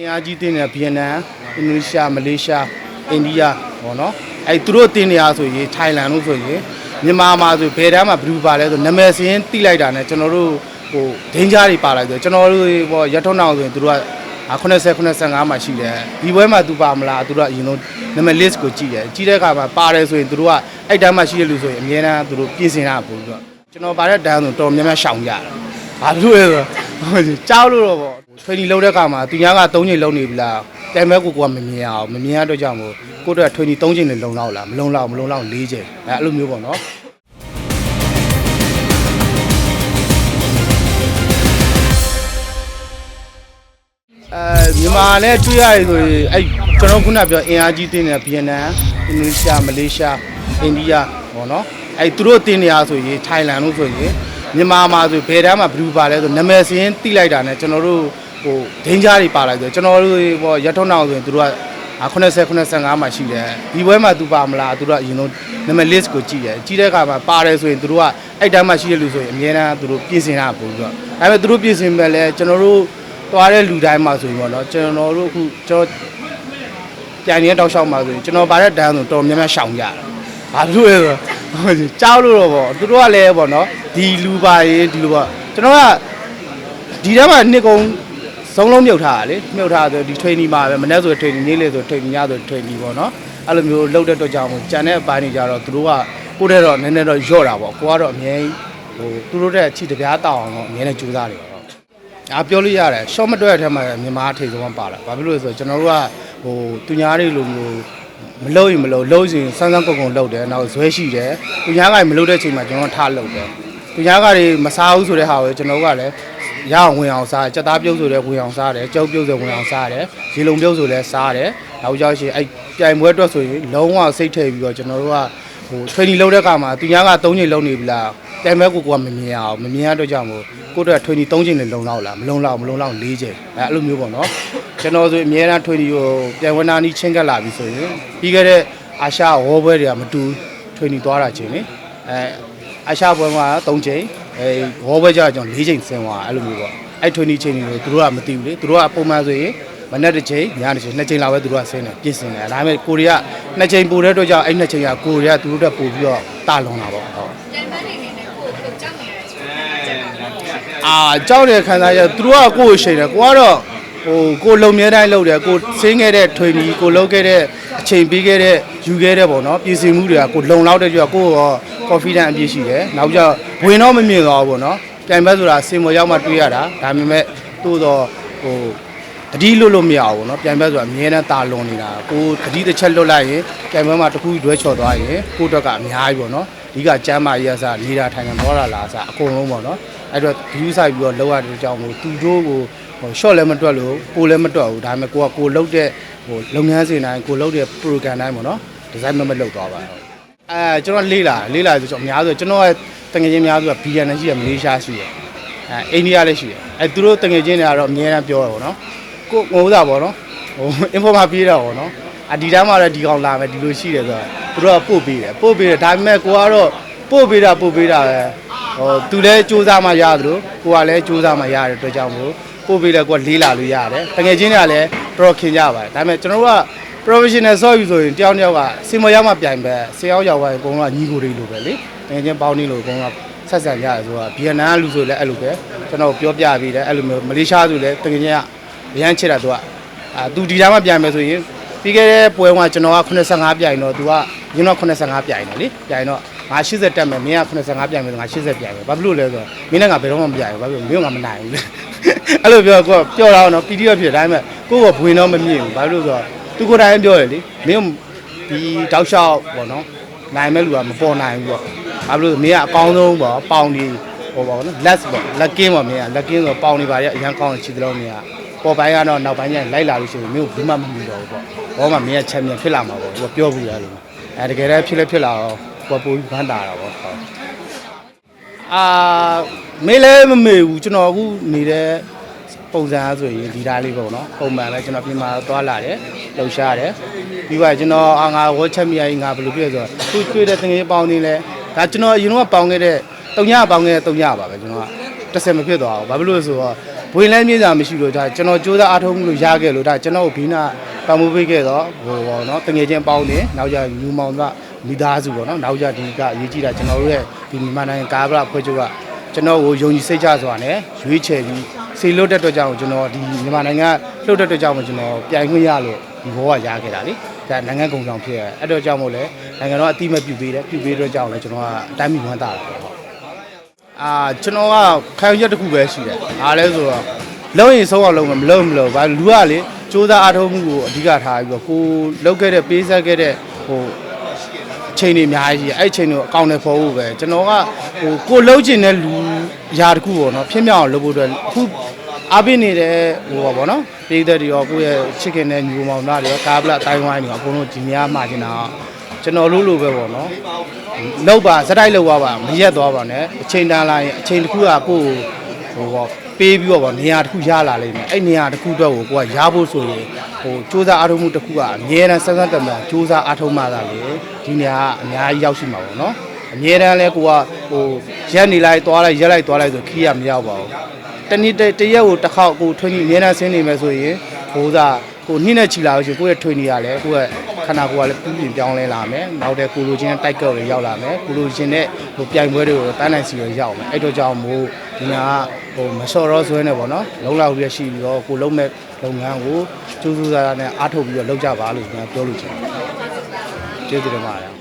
အင်အားကြီးတင်းတဲ့ဗီယက်နမ်အင်ဒိုနီးရှားမလေးရှားအိန္ဒိယပေါ့နော်အဲသူတို့တင်းနေရဆိုရင်ထိုင်လန်လို့ဆိုရင်မြန်မာမှာဆိုဘယ်တမ်းမှာဘယ်သူပါလဲဆိုနာမည်စင်းတိလိုက်တာနဲ့ကျွန်တော်တို့ဟိုဒင်းကြားတွေပါလိုက်ဆိုကျွန်တော်တို့ပေါ့ရထုံအောင်ဆိုရင်သူတို့က80 85မှာရှိတယ်ဒီဘွဲမှာသူပါမလားသူတို့ကအရင်ဆုံးနာမည် list ကိုကြည့်တယ်ကြည့်တဲ့အခါမှာပါတယ်ဆိုရင်သူတို့ကအဲ့တမ်းမှာရှိတဲ့လူဆိုရင်အများအားသူတို့ပြင်ဆင်တာပို့ပြီးတော့ကျွန်တော်ပါတဲ့တန်းဆိုတော်တော်များများရှောင်ကြတယ်ဘာလို့လဲဆိုတော့ကြောက်လို့တော့ပေါ့ training လုပ်တဲ့အခါမှာသူများက3ချိန်လုံးနေပြီလားတိုင်မဲကိုကမမြင်အောင်မမြင်ရတော့ကြောင့်မို့ကိုတို့က training 3ချိန်နဲ့လုံလောက်လားမလုံလောက်မလုံလောက်4ချိန်အဲအဲ့လိုမျိုးပေါ့နော်အဲမြန်မာနဲ့တွေ့ရတယ်ဆိုရင်အဲ့ကျွန်တော်ခုနပြောအင်အားကြီးတင်းတဲ့ဗီယက်နမ်အင်ဒိုနီးရှားမလေးရှားအိန္ဒိယပေါ့နော်အဲ့သူတို့တင်းနေရဆိုရင်ထိုင်လန်လို့ဆိုရင်မြန်မာမှာဆိုဘယ်တမ်းမှာဘယ်သူပါလဲဆိုနာမည်စင်းတိလိုက်တာနဲ့ကျွန်တော်တို့ ဟိုဒင်းကြားတွေပါလိုက်ဆိုကျွန်တော်တို့ပေါ့ရထုံအောင်ဆိုရင်သူတို့က80 85မှာရှိတယ်ဒီဘွဲမှာသူပါမလားသူတို့ကအရင်ဆုံးနာမည် list ကိုကြည့်တယ်ကြည့်တဲ့အခါမှာပါတယ်ဆိုရင်သူတို့ကအဲ့တမ်းမှာရှိတဲ့လူဆိုရင်အများအားသူတို့ပြင်ဆင်တာပို့ပြီးတော့ဒါပေမဲ့သူတို့ပြင်ဆင်မဲ့လဲကျွန်တော်တို့သွားတဲ့လူတိုင်းမှာဆိုရင်ပေါ့နော်ကျွန်တော်တို့အခုကျွန်တော်ကြံနေတဲ့တောက်လျှောက်မှာဆိုရင်ကျွန်တော်ပါတဲ့တန်းဆိုတော်တော်များများရှောင်ကြတယ်ဘာလို့လဲဆိုတော့ကြောက်လို့တော့ပေါ့သူတို့ကလည်းပေါ့နော်ဒီလူပါရေးဒီလိုပေါ့ကျွန်တော်ကဒီထဲမှာနှစ်ကုံ စုံလုံးမြုပ်ထားတာလေမြုပ်ထားဆိုဒီ training မှာပဲမနေ့ဆို training နေ့လေဆို training ညဆို training ပေါ့နော်အဲ့လိုမျိုးလုပ်တဲ့အတွက်ကြောင့်မို့ကြံတဲ့အပိုင်းတွေကြတော့သူတို့ကကိုယ့်တဲ့တော့နည်းနည်းတော့ညော့တာပေါ့ကိုကတော့အမြဲဟိုသူတို့တဲ့အချစ်တပြားတောက်အောင်တော့အမြဲတမ်းကြိုးစားတယ်ပေါ့အားပြောလို့ရတယ်ရှော့မတွက်တဲ့ထဲမှာမြန်မာထိပ်ဆုံးပါလာဘာဖြစ်လို့လဲဆိုတော့ကျွန်တော်တို့ကဟိုသူညာတွေလိုမျိုးမလို့ရင်မလို့လို့ရင်စမ်းစမ်းကုံကုံလုပ်တယ်နောက်ဇွဲရှိတယ်သူညာကမလို့တဲ့အချိန်မှာကျွန်တော်ထားလုပ်တယ်သူညာကတွေမစားဘူးဆိုတဲ့ဟာကိုကျွန်တော်တို့ကလည်း ရအောင်ဝင်အောင်စားကြက်သားပြုတ်ဆိုတဲ့ဝင်အောင်စားတယ်ကြောက်ပြုတ်ဆိုဝင်အောင်စားတယ်ရေလုံပြုတ်ဆိုလည်းစားတယ်နောက်ကြောက်ရှိအဲ့ပြိုင်ပွဲအတွက်ဆိုရင်လုံးဝစိတ်ထည့်ပြီးတော့ကျွန်တော်တို့ကဟို training လုပ်တဲ့အခါမှာသူညာက3ချိန်လုံးနေပြီလားတိုင်မဲကိုကမမြင်အောင်မမြင်ရတော့ကြောင့်မို့ကိုတို့က training 3ချိန်နဲ့လုံလောက်လားမလုံလောက်မလုံလောက်4ချိန်အဲအဲ့လိုမျိုးပေါ့နော်ကျွန်တော်ဆိုအများအား training ကိုပြန်ဝနာနီးချင်းကပ်လာပြီဆိုရင်ပြီးခဲ့တဲ့အာရှဝေါ်ပွဲတွေကမတူ training သွားတာချင်းလေအဲအာရှပွဲမှာ3ချိန် အဲဝေါ်ပွဲကျတော့ကျွန်တော်4ချိန်ဆင်းသွားအဲ့လိုမျိုးပေါ့အဲ့ training ချိန်တွေကိုသူတို့ကမသိဘူးလေသူတို့ကပုံမှန်ဆိုရင်မနေ့တစ်ချိန်ညတစ်ချိန်နှစ်ချိန်လောက်ပဲသူတို့ကဆင်းတယ်ပြင်ဆင်တယ်ဒါပေမဲ့ကိုရီးယားနှစ်ချိန်ပိုတဲ့အတွက်ကြောင့်အဲ့နှစ်ချိန်ကကိုရီးယားသူတို့တက်ပို့ပြီးတော့တာလွန်တာပေါ့ဟုတ်တိုင်ပန်းနေနေနဲ့ကိုယ်ကိုကြောက်နေရတယ်ဆိုတော့အာကြောက်တဲ့ခံစားချက်သူတို့ကကိုယ့်ကိုရှိန်တယ်ကိုကတော့ဟိုကိုလုံမြဲတိုင်းလုပ်တယ်ကိုဆင်းခဲ့တဲ့ထွေနီကိုလုပ်ခဲ့တဲ့အချိန်ပေးခဲ့တဲ့ယူခဲ့တဲ့ပေါ့နော်ပြည်စင်မှုတွေကကိုလုံလောက်တဲ့ကြွကိုရော confidence အပြည့်ရှိတယ်နောက်ကျဝင်တော့မမြင်တော့ဘူးပေါ့နော်ပြိုင်ဘက်ဆိုတာစင်မော်ရောက်မှတွေးရတာဒါပေမဲ့သို့တော့ဟိုတတိလွတ်လို့မရဘူးเนาะပြိုင်ဘက်ဆိုတာအမြဲတမ်းတာလွန်နေတာကိုတတိတစ်ချက်လွတ်လိုက်ရင်ပြိုင်ဘက်မှာတစ်ခုတွဲချော်သွားရင်ကိုယ့်အတွက်ကအများကြီးပေါ့နော်ဒီကကျမ်းမာရေးအစားနေတာထိုင်နေမောတာလားအစားအကုန်လုံးပေါ့နော်အဲ့တော့ဒီယူဆိုင်ပြီးတော့လောက်ရတဲ့အကြောင်းကိုသူတို့ကိုဟို short လည်းမတွက်လို့ကိုလည်းမတွက်ဘူးဒါပေမဲ့ကိုကကိုလုတ်တဲ့ဟိုလုပ်ငန်းစဉ်တိုင်းကိုလုတ်တဲ့ program တိုင်းပေါ့နော် design မမလုပ်သွားပါဘူး အဲကျွန်တော်လေးလာလေးလာဆိုကျွန်တော်အများဆိုကျွန်တော်ရဲ့တငယ်ချင်းများဆိုဘီယန်နဲ့ရှိရမလေးရှားရှိရအဲအိန္ဒိယလည်းရှိရအဲသူတို့တငယ်ချင်းတွေကတော့အများအားပြောရပါတော့ကိုငိုးတာပေါ့နော်ဟို informa ပေးတာပေါ့နော်အဒီတန်းမှာလည်းဒီကောင်လာမယ်ဒီလိုရှိတယ်ဆိုတော့သူတို့ကပို့ပေးတယ်ပို့ပေးတယ်ဒါပေမဲ့ကိုကတော့ပို့ပေးတာပို့ပေးတာပဲဟိုသူလည်းစူးစမ်းမှရတယ်လို့ကိုကလည်းစူးစမ်းမှရတဲ့အတွက်ကြောင့်မို့ပို့ပေးလဲကိုကလေးလာလို့ရတယ်တငယ်ချင်းတွေကလည်းတော်တော်ခင်ကြပါတယ်ဒါပေမဲ့ကျွန်တော်တို့က professional ဆော့ယူဆိုရင်တယောက်တစ်ယောက်ကစင်မရောက်မှပြိုင်ပဲဆင်ရောက်ရောက်ပါရင်အကုန်လုံးကညီကိုတွေလိုပဲလေတကယ်ချင်းပေါင်းနေလို့အကုန်လုံးကဆက်ဆံရတယ်ဆိုတာဗီယက်နမ်ကလူဆိုလည်းအဲ့လိုပဲကျွန်တော်ပြောပြပြီးတယ်အဲ့လိုမျိုးမလေးရှားဆိုလည်းတကယ်ချင်းကရမ်းချစ်တာသူကအာသူဒီတိုင်းမှပြိုင်မယ်ဆိုရင်ပြီးခဲ့တဲ့ပွဲကကျွန်တော်က85ပြိုင်တော့သူကရင်းတော့85ပြိုင်တယ်လေပြိုင်တော့ငါ80တက်မယ်မင်းက85ပြိုင်မယ်ငါ80ပြိုင်မယ်ဘာဖြစ်လို့လဲဆိုတော့မင်းနဲ့ငါဘယ်တော့မှမပြိုင်ဘူးဘာဖြစ်လို့မင်းကငါမနိုင်ဘူးလေအဲ့လိုပြောကိုကပြောတာတော့ပီတီရဖြစ်ဒါပေမဲ့ကိုကဘဝင်တော့မမြင်ဘူးဘာဖြစ်လို့ဆိုတော့ သူကိုယ်တိုင်ပြောရလေမင်းဒီတောက်လျှောက်ပေါ့နော်နိုင်မဲ့လူကမပေါ်နိုင်ဘူးပေါ့ဘာလို့လဲမင်းကအကောင်းဆုံးပေါ့ပေါင်ဒီဟိုပေါ့နော် less ပေါ့ lucky ပေါ့မင်းက lucky ဆိုပေါင်နေပါရဲ့အရန်ကောင်းချီတယ်လို့မင်းကပေါ်ပိုင်းကတော့နောက်ပိုင်းကျရင်လိုက်လာလို့ရှိရင်မင်းကိုဘူးမှမမြင်တော့ဘူးပေါ့ဘောမှမင်းကချန်ပီယံဖြစ်လာမှာပေါ့သူကပြောဘူးရတယ်အဲတကယ်တမ်းဖြစ်လဲဖြစ်လာတော့ကိုကပိုပြီးဘန်းတာတာပေါ့ဟုတ်အာမေးလဲမမေးဘူးကျွန်တော်အခုနေတဲ့ ပုံစံအားဆိုရင်ဒီသားလေးပေါ့နော်ပုံမှန်လဲကျွန်တော်ပြင်မာသွားလာတယ်လှုပ်ရှားတယ်ပြီးတော့ကျွန်တော်အာငါဝတ်ချက်မိရင်ငါဘယ်လိုပြည့်ဆိုတော့သူတွေ့တဲ့တငယ်ပေါင်းနေလဲဒါကျွန်တော်အရင်ကပေါင်းခဲ့တဲ့တုံညပေါင်းခဲ့တဲ့တုံညပါပဲကျွန်တော်ကတစ်ဆယ်မဖြစ်သွားဘူးဘာဖြစ်လို့လဲဆိုတော့ဘွေလန်းမြင့်စာမရှိလို့ဒါကျွန်တော်စူးစမ်းအားထုတ်မှုလို့ရခဲ့လို့ဒါကျွန်တော်ကိုဘီနာပံမိုးပေးခဲ့တော့ဟိုပေါ့နော်တငယ်ချင်းပေါင်းနေနောက်ကြယူမောင်ကမိသားစုပေါ့နော်နောက်ကြဒီကအရေးကြီးတာကျွန်တော်တို့ရဲ့ဒီမြန်မာနိုင်ငံကာဗလာဖွဲ့ချုပ်ကကျွန်တော်ကိုယုံကြည်စိတ်ချစွာနဲ့ရွေးချယ်ပြီး စေလွတ်တဲ့အတွက်ကြောင့်ကျွန်တော်ဒီမြန်မာနိုင်ငံလှုပ်တဲ့အတွက်ကြောင့်မို့ကျွန်တော်ပြိုင်ခွင့်ရလို့ဒီဘောကရခဲ့တာလေဒါနိုင်ငံကုန်ဆောင်ဖြစ်ရအဲ့အတွက်ကြောင့်မို့လဲနိုင်ငံတော်အတိအမဲ့ပြုပေးတယ်ပြုပေးတဲ့အတွက်ကြောင့်လဲကျွန်တော်ကအတိုင်းမိဝမ်းတာတယ်ပေါ့အာကျွန်တော်ကခံရတစ်ခုပဲရှိတယ်။အားလဲဆိုတော့လုံးရင်ဆုံးအောင်လုံးမမလုံးမလုံးဘာလူကလေစူးစမ်းအားထုတ်မှုကိုအဓိကထားပြီးတော့ကိုလောက်ခဲ့တဲ့ပေးဆက်ခဲ့တဲ့ဟိုအချိန်တွေအများကြီးအဲ့အချိန်တွေကိုအကောင့်နဲ့ဖော်ဖို့ပဲကျွန်တော်ကဟိုကိုလုံးချင်တဲ့လူယာတစ်ခုပေါ့နော်ဖြစ်မြောက်အောင်လုပ်ဖို့အတွက်အခု အားပေးနေတဲ့ဟိုပါပေါ့နော်ပြည်သက်တွေရောကိုယ့်ရဲ့ချစ်ခင်တဲ့ညီမောင်သားတွေရောကားပလတိုင်းဝိုင်းတွေရောအကုန်လုံးကြီးများမှာကျင်တာကျွန်တော်လို့လို့ပဲပေါ့နော်လောက်ပါစတိုက်လောက်ပါပါမရက်သွားပါနဲ့အချိန်တန်လာရင်အချိန်တစ်ခုကကိုယ့်ကိုဟိုပေါ့ပေးပြီးတော့ဗောနေရာတစ်ခုရလာလိမ့်မယ်အဲ့နေရာတစ်ခုအတွက်ကိုကိုကရဖို့ဆိုရင်ဟိုစူးစမ်းအားထုတ်မှုတစ်ခုကအမြဲတမ်းစမ်းစမ်းတမ်းတမ်းစူးစမ်းအားထုတ်မှသာလေဒီနေရာကအများကြီးရောက်ရှိမှာပေါ့နော်အမြဲတမ်းလဲကိုကဟိုရက်နေလိုက်သွားလိုက်ရက်လိုက်သွားလိုက်ဆိုခီးရမရောက်ပါဘူး တနေ့တစ်တစ်ရက်ကိုတစ်ခေါက်ကိုထွန်းကြီးအမြဲတမ်းဆင်းနေမယ်ဆိုရင်ဟိုသာကိုနှိမ့်နဲ့ချီလာလို့ရှိရင်ကိုယ့်ရဲ့ထွေနေရလဲကိုယ့်ရဲ့ခန္ဓာကိုယ်ကလည်းပြင်းပြင်းပြောင်းလဲလာမယ်နောက်တဲ့ကိုလိုချင်းတိုက်ကောက်တွေရောက်လာမယ်ကိုလိုချင်းတဲ့ဟိုပြိုင်ပွဲတွေကိုတန်းနိုင်စီရရောက်မယ်အဲ့တော့ကြောင့်မို့ဒီညာကဟိုမလျှော်တော့ဆွဲနေပေါ့နော်လုံလောက်ရရှိပြီးတော့ကိုလုံးမဲ့လုပ်ငန်းကိုကျူးကျူးစားစားနဲ့အားထုတ်ပြီးတော့လုပ်ကြပါလို့ကျွန်တော်ပြောလို့ချင်တယ်ကျေးဇူးတင်ပါတယ်